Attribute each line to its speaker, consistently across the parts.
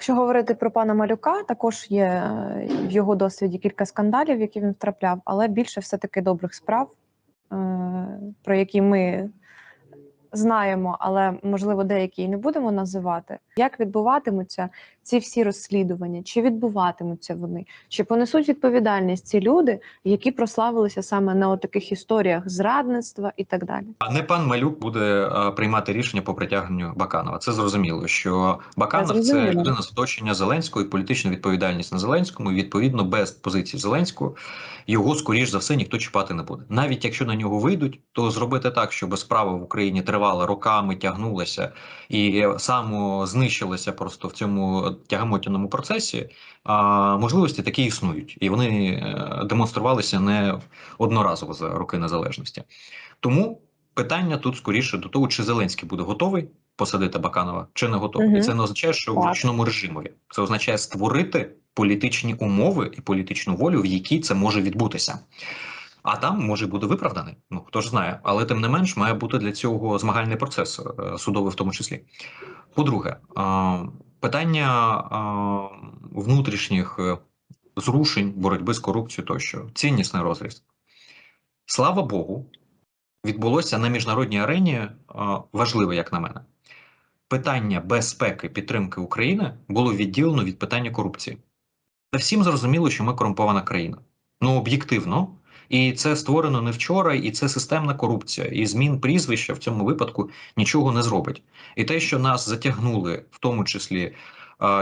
Speaker 1: Якщо говорити про пана Малюка, також є е, в його досвіді кілька скандалів, які він втрапляв, але більше все-таки добрих справ, е, про які ми знаємо, але можливо деякі і не будемо називати. Як відбуватимуться ці всі розслідування? Чи відбуватимуться вони? Чи понесуть відповідальність ці люди, які прославилися саме на таких історіях зрадництва і так далі?
Speaker 2: А не пан Малюк буде е, приймати рішення по притягненню Баканова. Це зрозуміло, що Баканов це людина з оточення Зеленського і політична відповідальність на Зеленському. І відповідно без позиції Зеленського його скоріш за все ніхто чіпати не буде. Навіть якщо на нього вийдуть, то зробити так, щоб справа в Україні тривала роками, тягнулася і самознищилася просто в цьому тягомотяному процесі. А можливості такі існують, і вони е, демонструвалися не одноразово за роки незалежності. Тому питання тут скоріше до того, чи Зеленський буде готовий посадити Баканова, чи не готовий. І це не означає, що в ручному режимі. Це означає створити політичні умови і політичну волю, в якій це може відбутися. А там може бути виправданий. Ну хто ж знає, але тим не менш має бути для цього змагальний процес, е, судовий в тому числі. По-друге, питання внутрішніх е, зрушень, боротьби з корупцією тощо, ціннісний розріз. Слава Богу, відбулося на міжнародній арені важливе, як на мене. Питання безпеки підтримки України було відділено від питання корупції. Та всім зрозуміло, що ми корумпована країна. Ну, об'єктивно. І це створено не вчора, і це системна корупція. І змін прізвища в цьому випадку нічого не зробить. І те, що нас затягнули, в тому числі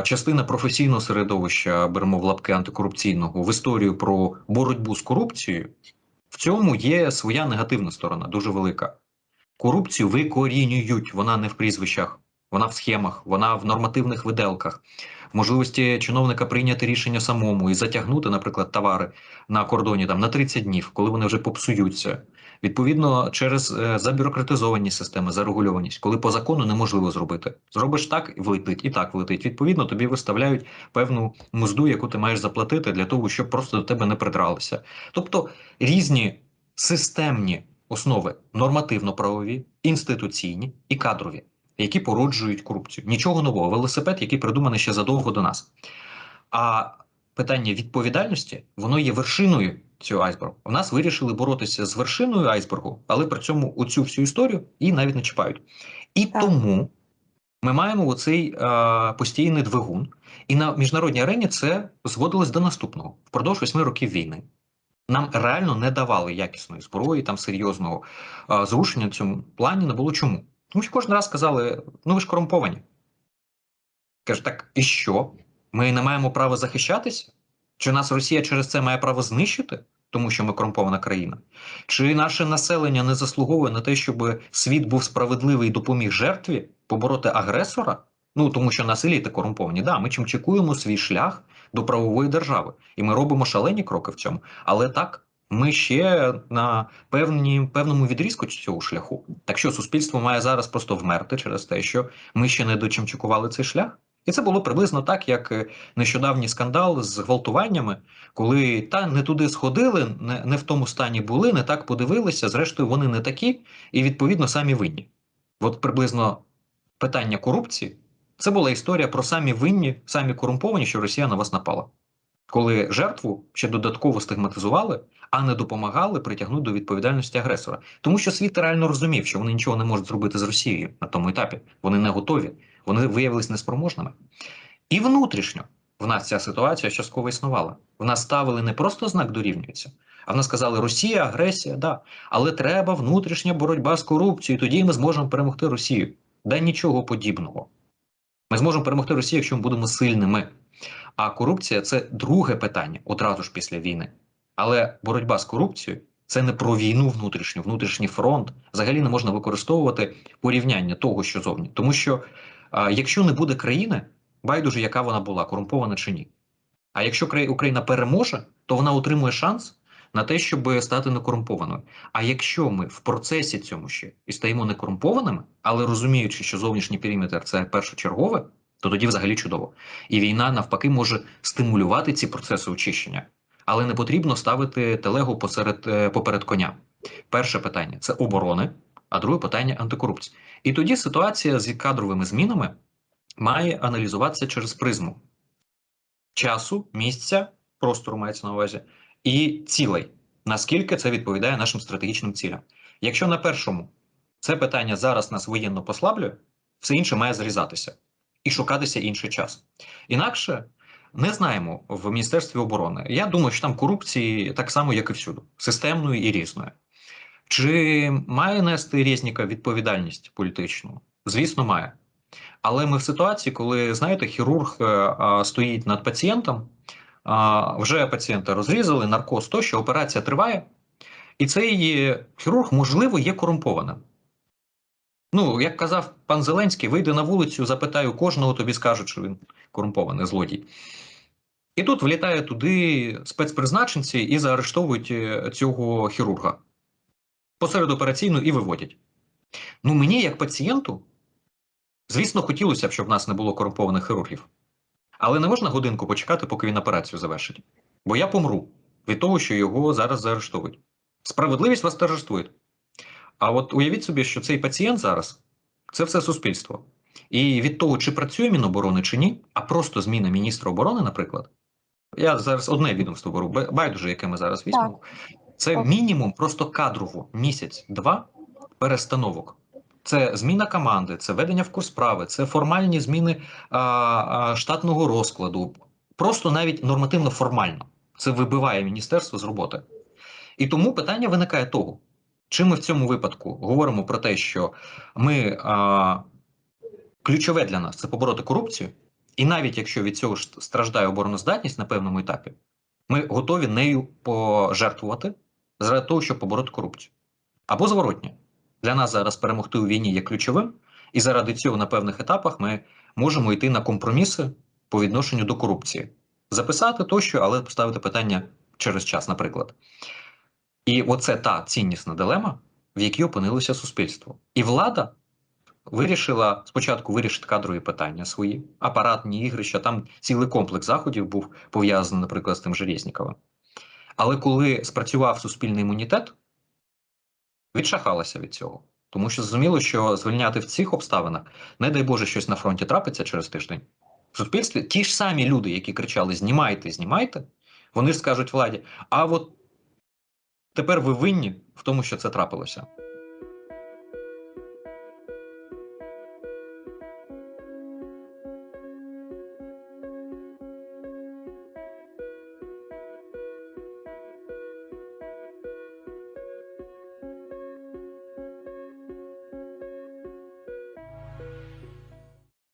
Speaker 2: частина професійного середовища, беремо в лапки антикорупційного, в історію про боротьбу з корупцією, в цьому є своя негативна сторона, дуже велика. Корупцію викорінюють, вона не в прізвищах, вона в схемах, вона в нормативних виделках, можливості чиновника прийняти рішення самому і затягнути, наприклад, товари на кордоні там на 30 днів, коли вони вже попсуються. Відповідно, через е, забюрократизовані системи, зарегульованість, коли по закону неможливо зробити. Зробиш так, і влетить, і так влетить. Відповідно, тобі виставляють певну музду, яку ти маєш заплатити для того, щоб просто до тебе не придралися. Тобто різні системні основи нормативно-правові, інституційні і кадрові, які породжують корупцію. Нічого нового. Велосипед, який придуманий ще задовго до нас. А питання відповідальності воно є вершиною цього айсбергу. У нас вирішили боротися з вершиною айсбергу, але при цьому оцю всю історію і навіть не чіпають. І
Speaker 1: Так.
Speaker 2: тому ми маємо оцей е, постійний двигун, і на міжнародній арені це зводилось до наступного впродовж восьми років війни. Нам реально не давали якісної зброї, там серйозного е, зрушення в цьому плані не було. Чому? Тому що кожен раз сказали: ну ви ж корумповані. Каже, так і що? Ми не маємо права захищатися? Чи нас Росія через це має право знищити, тому що ми корумпована країна? Чи наше населення не заслуговує на те, щоб світ був справедливий і допоміг жертві побороти агресора? Ну тому що нас еліти корумповані. Да, ми чимчикуємо свій шлях до правової держави, і ми робимо шалені кроки в цьому. Але так, ми ще на певні, певному відрізку цього шляху. Так що суспільство має зараз просто вмерти через те, що ми ще не дочимчикували цей шлях. І це було приблизно так, як е, нещодавній скандал з гвалтуваннями, коли та не туди сходили, не, не в тому стані були, не так подивилися. Зрештою, вони не такі, і відповідно самі винні. От приблизно питання корупції це була історія про самі винні, самі корумповані, що Росія на вас напала. Коли жертву ще додатково стигматизували, а не допомагали притягнути до відповідальності агресора. Тому що світ реально розумів, що вони нічого не можуть зробити з Росією на тому етапі. Вони не готові, вони виявилися неспроможними. І внутрішньо в нас ця ситуація частково існувала. В нас ставили не просто знак дорівнюється, а в нас сказали Росія, агресія, да. Але треба внутрішня боротьба з корупцією, тоді ми зможемо перемогти Росію. Да нічого подібного. Ми зможемо перемогти Росію, якщо ми будемо сильними. А корупція це друге питання одразу ж після війни. Але боротьба з корупцією це не про війну внутрішню, внутрішній фронт. Взагалі не можна використовувати порівняння того, що зовні. Тому що а, якщо не буде країни, байдуже, яка вона була, корумпована чи ні. А якщо Україна переможе, то вона отримує шанс на те, щоб стати некорумпованою. А якщо ми в процесі цьому ще і стаємо некорумпованими, але розуміючи, що зовнішній периметр це першочергове, то тоді взагалі чудово. І війна навпаки може стимулювати ці процеси очищення, але не потрібно ставити телегу посеред е, поперед коня. Перше питання це оборони, а друге питання антикорупції. І тоді ситуація з кадровими змінами має аналізуватися через призму часу, місця, простору мається на увазі, і цілей, наскільки це відповідає нашим стратегічним цілям. Якщо на першому це питання зараз нас воєнно послаблює, все інше має зрізатися і шукатися інший час. Інакше не знаємо в Міністерстві оборони. Я думаю, що там корупції так само, як і всюди, системної і різної. Чи має нести Резніка відповідальність політичну? Звісно, має. Але ми в ситуації, коли знаєте, хірург е, а, стоїть над пацієнтом, а, вже пацієнта розрізали, наркоз тощо, операція триває, і цей е, хірург, можливо, є корумпованим. Ну, як казав пан Зеленський, вийде на вулицю, запитаю кожного, тобі скажуть, що він корумпований злодій. І тут влітає туди спецпризначенці і заарештовують е, цього хірурга посеред операційну і виводять. Ну, мені, як пацієнту, звісно, хотілося б, щоб в нас не було корумпованих хірургів. Але не можна годинку почекати, поки він операцію завершить. Бо я помру від того, що його зараз заарештовують. Справедливість вас торжествує. А от уявіть собі, що цей пацієнт зараз це все суспільство. І від того, чи працює Міноборони чи ні, а просто зміна міністра оборони, наприклад, я зараз одне відомство беру, байдуже, яке ми зараз візьмемо. Це мінімум просто кадрово місяць-два перестановок. Це зміна команди, це ведення в курс справи, це формальні зміни а, а, штатного розкладу. Просто навіть нормативно формально. Це вибиває міністерство з роботи. І тому питання виникає того, чи ми в цьому випадку говоримо про те, що ми а, ключове для нас це побороти корупцію, і навіть якщо від цього страждає обороноздатність на певному етапі, ми готові нею пожертвувати заради того, щоб побороти корупцію. Або зворотня. Для нас зараз перемогти у війні є ключовим, і заради цього на певних етапах ми можемо йти на компроміси по відношенню до корупції. Записати тощо, але поставити питання через час, наприклад. І оце та ціннісна дилема, в якій опинилося суспільство. І влада вирішила спочатку вирішити кадрові питання свої, апаратні ігрища, там цілий комплекс заходів був пов'язаний, наприклад, з тим же Резніковим. Але коли спрацював суспільний імунітет, відшахалася від цього. Тому що зрозуміло, що звільняти в цих обставинах, не дай Боже, щось на фронті трапиться через тиждень. В суспільстві ті ж самі люди, які кричали: знімайте, знімайте, вони ж скажуть владі, а от тепер ви винні в тому, що це трапилося.